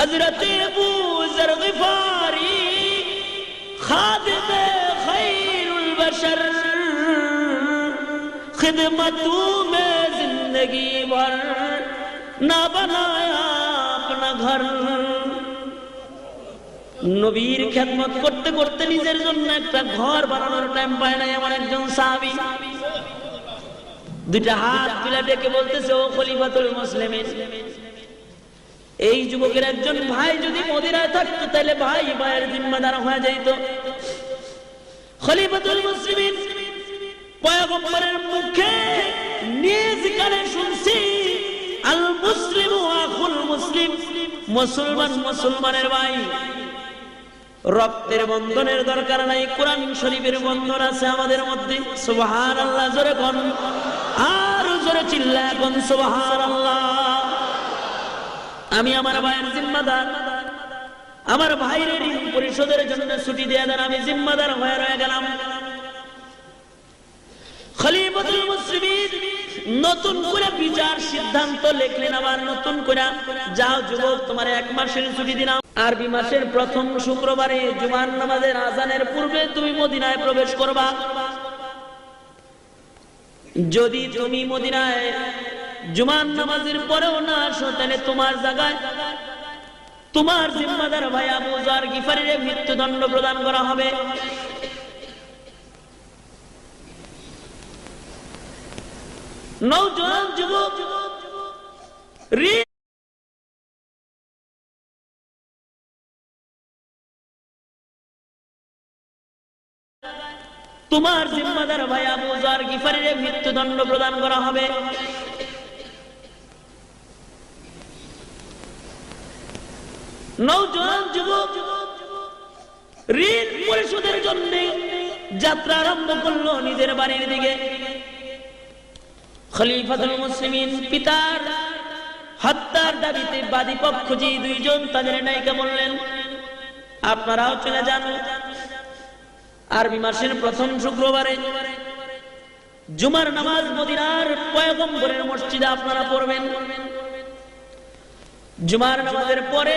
حضرت ابو ذر غفاری خادم خیر البشر خدمتوں میں زندگی بھر نہ بنایا اپنا گھر নবীর খেদমত করতে করতে নিজের জন্য একটা ঘর বানানোর টাইম পায় নাই আমার একজন সাহাবি। দুইটা হাত তুলে ডেকে বলতেছে, ও খলিফাতুল মুসলিমিন এই যুবকের একজন ভাই যদি মদিরায় থাকতো, তাহলে ভাই ভাইয়ের জিম্মাদার হয়ে যাইত খলিফাতুল মুসলিমিন পয়গম্বরের মুখে নিজ কানে শুনছি, আল মুসলিম আখুল মুসলিম, মুসলমান মুসলমানের ভাই। রক্তের বন্ধনের দরকার নাই, কোরআন শরীফের বন্ধন আছে আমাদের মধ্যে সুবহান আল্লাহ জোরে কোন। আর জোরে চিল্লা সুবহান আল্লাহ আমি আমার ভাইয়ের জিম্মাদার। আমার ভাইয়ের ঋণ পরিশোধের জন্য ছুটি দিয়ে দেন, আমি জিম্মাদার হয়ে রয়ে গেলাম। খলিফাতুল মুসলিমিন নতুন করে বিচার সিদ্ধান্ত লিখলেন, আবার নতুন করে, যাও যুবক, তোমার এক মাসের ছুটি দিলাম। আরবি মাসের প্রথম শুক্রবারে জুমার নামাজের আজানের পূর্বে তুমি মদিনায় প্রবেশ করবা। যদি তুমি মদিনায় জুমার নামাজের পরেও না আসো, তাহলে তোমার জায়গায় তোমার জিম্মাদার ভাই আবু জার গিফারিরে মৃত্যুদণ্ড প্রদান করা হবে। নৌজওয়ান যুবক তোমার জিম্মাদার ভাই আবু জার গিফারিরে মৃত্যুদণ্ড প্রদান করা হবে। নৌজওয়ান যুবক, ঋণ পরিশোধের জন্য যাত্রা আরম্ভ করল নিজের বাড়ির দিকে। খলিফাতুল মুসলিমিন পিতার হত্যার দাবিতে বাদী পক্ষ যে দুইজন, তাদের নায়িকা বললেন, আপনারাও চলে যান। আরবি মাসের প্রথম শুক্রবারে জুমার নামাজ মদিনার পয়গম্বরের মসজিদে আপনারা পড়বেন। জুমার নামাজের পরে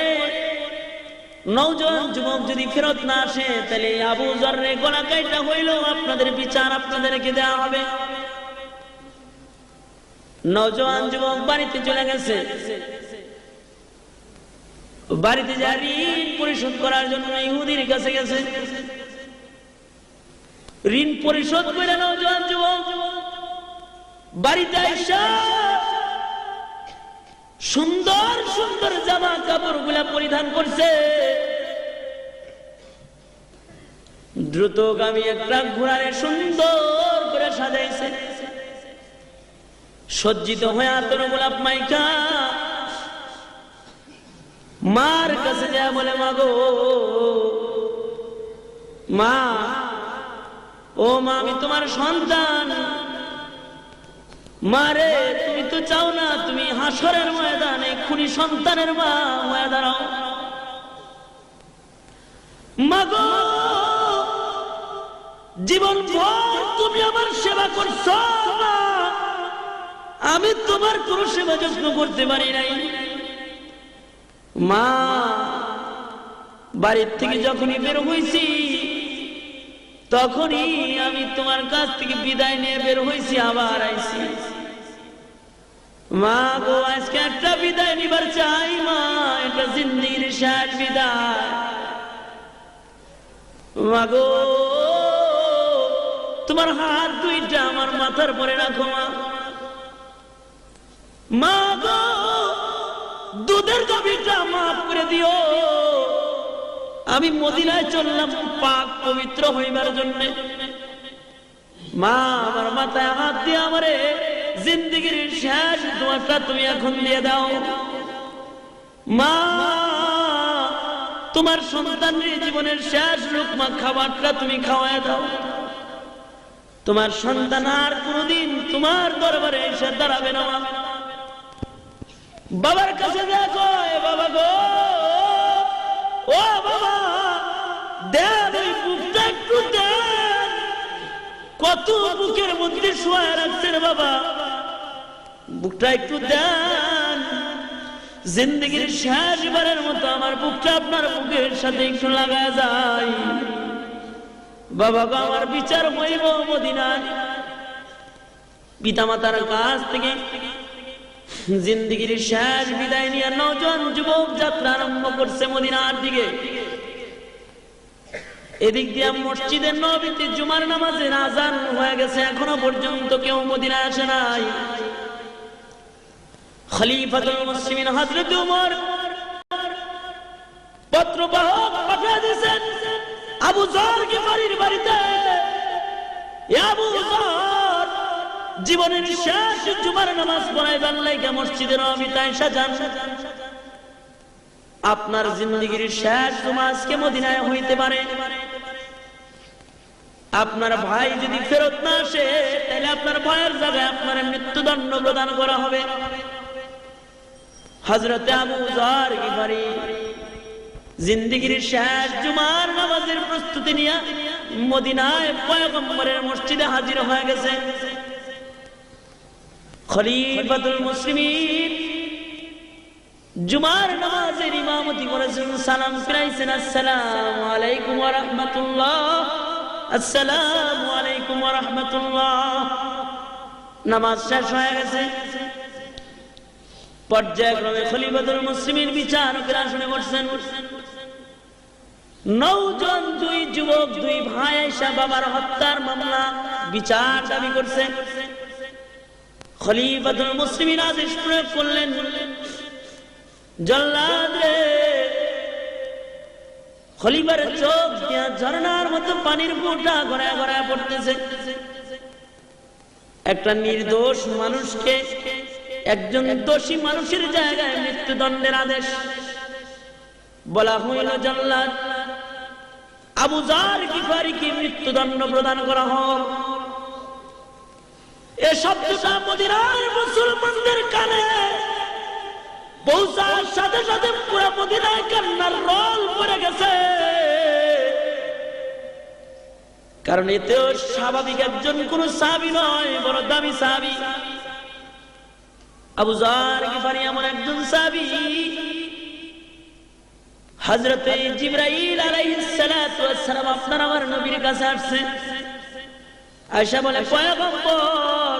যুবক যদি ফেরত না আসে, তাহলে আবু জর্রে গলা কাইটা আপনাদের বিচার আপনাদেরকে দেওয়া হবে। যুবক বাড়িতে চলে গেছে। বাড়িতে যা ঋণ পরিশোধ করার জন্য ইহুদির কাছে গেছে। ঋণ পরিশোধ করে নৌজওয়ান যুবক বাড়িতে আইসা সুন্দর সুন্দর জামা কাপড়গুলা পরিধান করছে। দ্রুতগামী একটা ঘোড়ারে সুন্দর করে সাজাইছে। সজ্জিত হয়ে আতর গোলাপ মাইকা। মার কাছে যা বলে মাগো মা, ও মা, আমি তোমার সন্তান। মারে তুমি তো চাও না, তুমি হাসরের ময়দানে, খুনি সন্তানের মা হয়ে দাঁড়াও। মাগো জীবন তুমি আমার সেবা করছ। আমি তোমার কোন সেবা যত্ন করতে পারি নাই। মা, বাড়ির থেকে যখনই বের হয়েছি তখনই আমি তোমার কাছ থেকে বিদায় নিয়ে বের হয়েছি আবার আইছি। মা গো, আজকে একটা বিদায় নিবার চাই মা এটা জিন্দির শেষ বিদায়। মা গো তোমার হাত দুইটা আমার মাথার পরে রাখো, মা। মা গো, দুধের দাবিটা মাফ করে দিও। আমি মদিনায় চললাম পাক পবিত্র হইবার জন্য। মা, আমার মাথায় হাত দিয়ে আমারে জিন্দগির শেষ দোয়াটা তুমি এখন দিয়ে দাও। মা, তোমার সন্তানের জীবনের শেষ রুকমা খাবারটা তুমি খাওয়ায় দাও। তোমার সন্তান আর কোনদিন তোমার দরবারে এসে দাঁড়াবে না বাবার কাছে দেখো বাবা গো। ও বাবা, দেন ওই বুকটা একটু দেন। কত বুকের মধ্যে শোয়া রাখছেন বাবা। বুকটা একটু দেন। জিন্দগির শেষ বারের মতো আমার বুকটা আপনার বুকের সাথে একটু লাগা যায়। বাবা গো, আমার বিচার হইব মদিনায়। পিতামাতার কাছ থেকে জিন্দগির শেষ বিদায় নিয়ে নজন যুবক যাত্রা আরম্ভ করছে মদিনার দিকে। এদিক দিয়ে নবীতে জুমার আজান হয়ে গেছে, এখনও পর্যন্ত কেউ মদিনা আসে নাই। খলিফাতুল মুসলিমিন হযরত ওমর পত্র বাহক পাঠিয়ে দিয়েছেন। আবু যর গিফারির বাড়িতে? আবু জীবনের শেষ জুমার নামাজ পড়াইবার লাইগা মসজিদের নবীতে সাজান আপনার জিন্দগির শেষ জুমা আজকে মদিনায় হইতে পারে। আপনার ভাই যদি ফেরত না আসে, তাহলে আপনার ভাইয়ের জায়গায় আপনার মৃত্যুদণ্ড প্রদান করা হবে। হজরতে আবু জার গিফারি জিন্দগির শেষ জুমার নামাজের প্রস্তুতি নিয়ে মদিনায় পয়গম্বরের মসজিদে হাজির হয়ে গেছে। খলিফাতুল জুমার নামাজের ইমামতি করেছেন। সালাম ফিরাইছেন। আসসালামু আলাইকুম আসসালামু আলাইকুম ওয়া নামাজ শেষ হয়ে গেছে। পর্যায়ক্রমে খলিফাতুল মুসলিমের বিচারকেরা শুনে বসছেন। নৌজন দুই যুবক, দুই ভাই এসা বাবার হত্যার মামলা, বিচার দাবি করছেন খলিফাতুল মুসলিমিন আদেশ প্রয়োগ করলেন। জল্লাদ রে। খলিফার চোখ দিয়া ঝর্ণার মতো পানির ফোঁটা গড়ায় গড়ায় পড়তেছে। একটা নির্দোষ মানুষকে, একজন দোষী মানুষের জায়গায় মৃত্যুদণ্ডের আদেশ। বলা হইল জল্লাদ আবু জার কিফারিকে মৃত্যুদণ্ড প্রদান করা হোক এ শব্দটা মদিনার মুসলমানদের কানে। পৌঁছার সাথে সাথে পুরো মদিনায় কান্নার রল পড়ে গেছে। কারণ এতেও স্বাভাবিক একজন কোন সাবি নয়, বড় দামি সাবি আবু জার গিফারি এমন একজন সাবি হযরতে জিবরাইল আপনার আমার নবীর কাছে বলে, পয়গম্বর,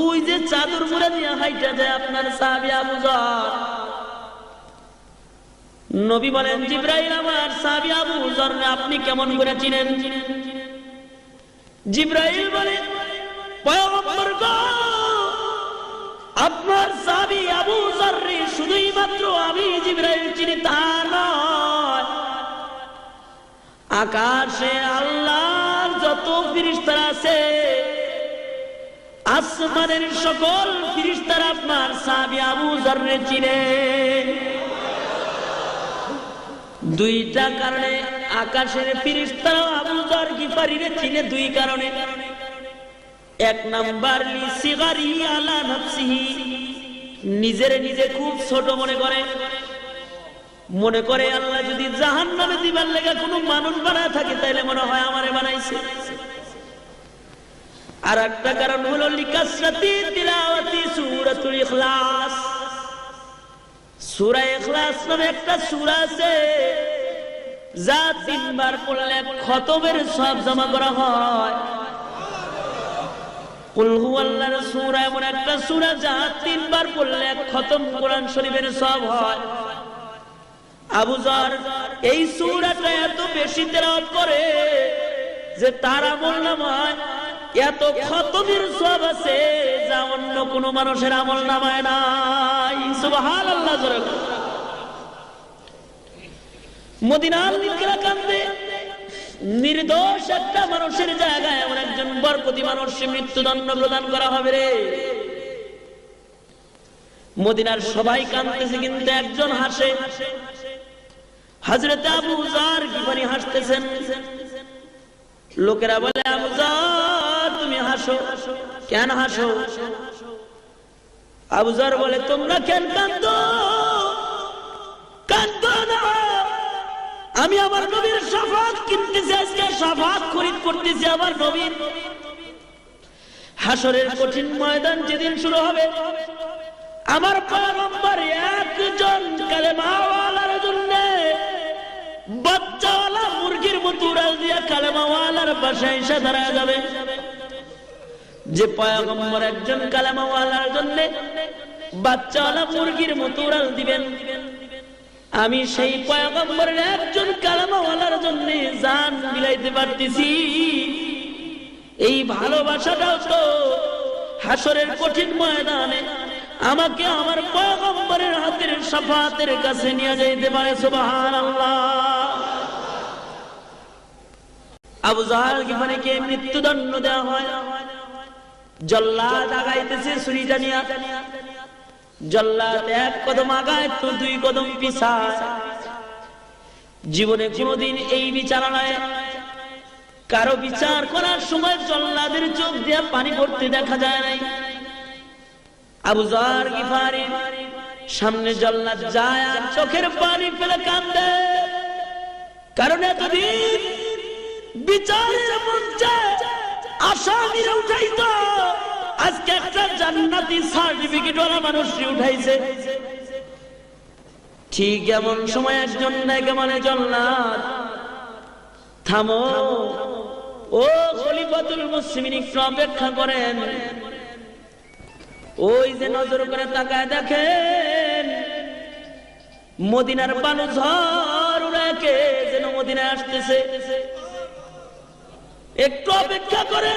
ওই যে চাদর মুড়া দিয়ে হাইটা যায় আপনার সাহাবী আবু জার। নবী বলেন, জিবরাইল, আমার সাহাবী আবু জার আপনি কেমন করে চিনেন? জিবরাইল বলে, পয়গম্বর গো আপনার সাবি আবু জার শুধুই মাত্র আমি জিবরাইল চিনি, তা নয়। আকাশে আল্লাহর যত ফিরিস্তারা আছে, আসমানের সকল ফিরিস্তারা আপনার সাবি আবু জাররে চিনে। দুইটা কারণে আকাশের ফিরিস্তারা আবু জার গিফারিরে চিনে, দুই কারণে কারণে। এক নাম্বার নিজের নিজে খুব ছোট মনে করে। মনে করে আল্লাহ যদি জাহান নামে দিবার লেগে কোনো মানুষ বানায় থাকে, তাইলে মনে হয় আমারে বানাইছে। আর একটা কারণ হলো লিকাসরাতি তিলাওয়াতি সূরাতুল ইখলাস। সূরা ইখলাস নামে একটা সূরা আছে, যা তিনবার পড়লে খতমের সব জমা করা হয়। কুল হুয়াল্লাহর সূরা এমন একটা সূরা যা তিনবার পড়লে খতম কোরআন শরীফের সব হয়। আবু এই সূরাটা এত বেশি তেলাওয়াত করে যে তার আমল এত খতমের সব আছে যা অন্য কোন মানুষের আমল নামায় নাই। সুবহানাল্লাহ, জোরে মদিনার নির্দোষ একটা মানুষের জায়গায় এমন একজন বরপতি মানুষ মৃত্যুদণ্ড প্রদান করা হবে রে। মদিনার সবাই কান্দতেছে কিন্তু একজন হাসে। হজরত আবু জার গিফারি হাসতেছেন? লোকেরা বলে তুমি হাসো। কেন হাসো? আবু জার বলে, তোমরা কেন কান্দ আমি আমার নবীর সাফাত কিনতেছি, আজকে সাফাত খরিদ করতেছি আমার নবীর। হাসরের কঠিন ময়দান যেদিন শুরু হবে, আমার পয়গম্বর একজন কালেমাওয়ালার জন্য বাচ্চাওয়ালা মুরগির মতো উড়াল দিয়া কালেমাওয়ালার পাশে এসে দাঁড়া যাবে। যে পয়গম্বর একজন কালেমাওয়ালার জন্য বাচ্চাওয়ালা মুরগির মতো উড়াল দিবেন আমি সেই পয়গম্বরের একজন কালামাওয়ালার জন্য জান বিলাইতে পারতেছি। এই ভালোবাসাটাও তো হাসরের কঠিন ময়দানে আমাকে আমার পয়গম্বরের হাতের সাফাতের কাছে নিয়ে যাইতে পারে সুবাহান আবু জাহাল গিফারিকে মৃত্যুদণ্ড দেওয়া হয়? জল্লাদ আগাইতেছে ছুরিটা নিয়ে। জল্লাদ এক কদম আগায় তো দুই কদম পিছায়। জীবনে কোনোদিন এই বিচারণায় কারও বিচার করার সময় জল্লাদের চোখ দিয়ে পানি পড়তে দেখা যায় নাই। আবু জার গিফারি সামনে জল্লাদ যায় আর চোখের পানি ফেলে কান্দে কারণ এতদিন বিচারের মঞ্চে আসামিরা উঠাইতো। আজকে একটা জান্নাতি সার্টিফিকেট ওলা মানুষ উঠাইছে। ঠিক এমন সময় একজন মানে জল্লাদ থামো। ও খলিফাতুল মুসলিমিন একটু অপেক্ষা করেন। ওই যে নজর করে তাকায় দেখেন, মদিনার বালু ঝড় উড়াকে যেন মদিনায় আসতেছে। একটু অপেক্ষা করে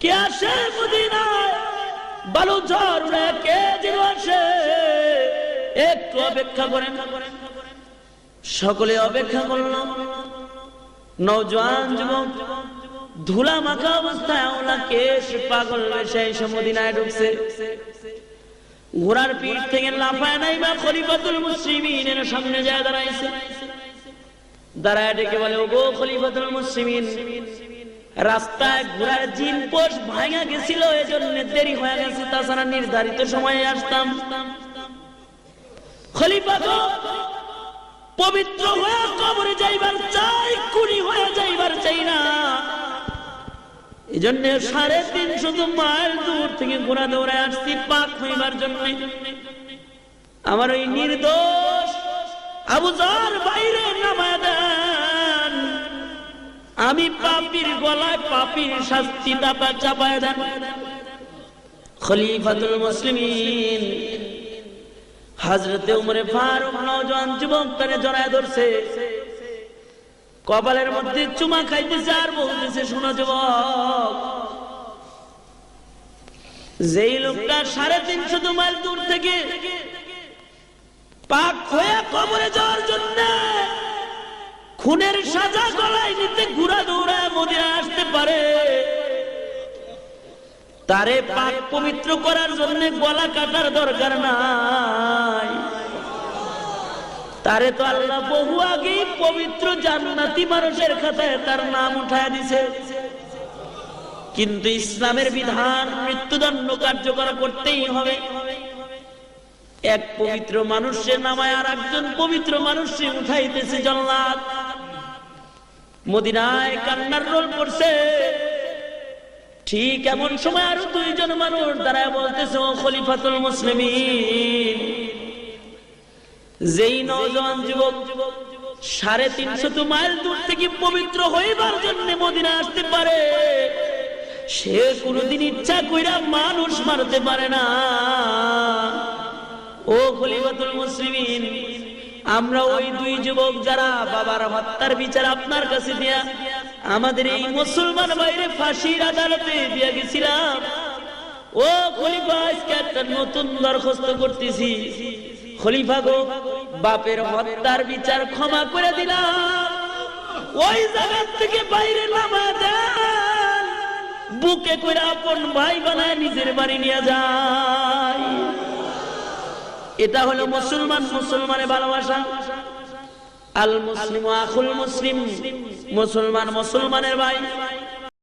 কে আসে বালু কে আসে? একটু অপেক্ষা করেন। সকলে অপেক্ষা করল নৌজওয়ান যুবক ধুলা মাখা অবস্থায় ওলা কেশ পাগল বেশে এসে মদিনায় ঢুকছে? ঘোড়ার পিঠ থেকে লাফায় নাই বা খলিফাতুল মুসলিমিনের সামনে যায় দাঁড়াইছে। দাঁড়ায় ডেকে বলে ও গো খলিফাতুল মুসলিমিন রাস্তায় ঘোড়ার জিন পোষ ভাঙা গেছিল, এজন্য দেরি হয়ে গেছে। তাছাড়া নির্ধারিত সময়ে আসতাম। খলিফা গো, পবিত্র হয়ে কবরে যাইবার চাই কুড়ি হয়ে যাইবার চাই না। এই জন্য সাড়ে তিনশত মাইল দূর থেকে ঘোড়া দৌড়ে আসছি, পাক হইবার জন্য। আমার ওই নির্দোষ আবুজার বাইরে নামায় আমি পাপির গলায় পাপির শাস্তি দাপা চাপায় দেন। খলিফাতুল মুসলিমিন হাজরতে উমরে ফারুক নওজোয়ান যুবক তারে জড়ায় ধরছে। কপালের মধ্যে চুমা খাইতেছে আর বলতেছে, শোনো যুবক, যেই লোকটা সাড়ে তিনশো দু মাইল দূর থেকে পাক হয়ে কবরে যাওয়ার জন্য খুনের সাজা গলায় নিতে ঘুরা দৌড়ায় মদিনা আসতে পারে। তারে পাক পবিত্র করার জন্য গলা কাটার দরকার নাই। তারে তো আল্লাহ বহু আগেই পবিত্র জান্নাতি মানুষের খাতায় তার নাম উঠায় দিছে। কিন্তু ইসলামের বিধান মৃত্যুদণ্ড কার্যকর করতেই হবে। এক পবিত্র মানুষের নামায় আর একজন পবিত্র মানুষে উঠাইতেছে জল্লাদ। মদিনায় কান্নার রোল পড়ছে ঠিক এমন সময় আরও দুইজন মানুষ দাঁড়ায় বলতেছে, ও খলিফাতুল মুসলিমিন, যেই নওজোয়ান যুবক সাড়ে তিনশত মাইল দূর থেকে পবিত্র হইবার জন্য মদিনা আসতে পারে, সে কোনদিন ইচ্ছা কইরা মানুষ মারতে পারে না। ও খলিফাতুল মুসলিমিন আমরা ওই দুই যুবক যারা বাবার হত্যার বিচার আপনার কাছে দিয়া আমাদের এই মুসলমান বাইরে ফাঁসির আদালতে দিয়া গেছিলাম। ও খলিফা, আজকে একটা নতুন দরখাস্ত করতেছি। খলিফা গো, বাপের হত্যার বিচার ক্ষমা করে দিলাম। ওই জায়গা থেকে বাইরে নামা দেন বুকে করে আপন ভাই বানায় নিজের বাড়ি নিয়ে যায়। এটা হলো মুসলমান মুসলমানের ভালোবাসা। আল মুসলিম আখুল মুসলিম মুসলমান মুসলমানের ভাই।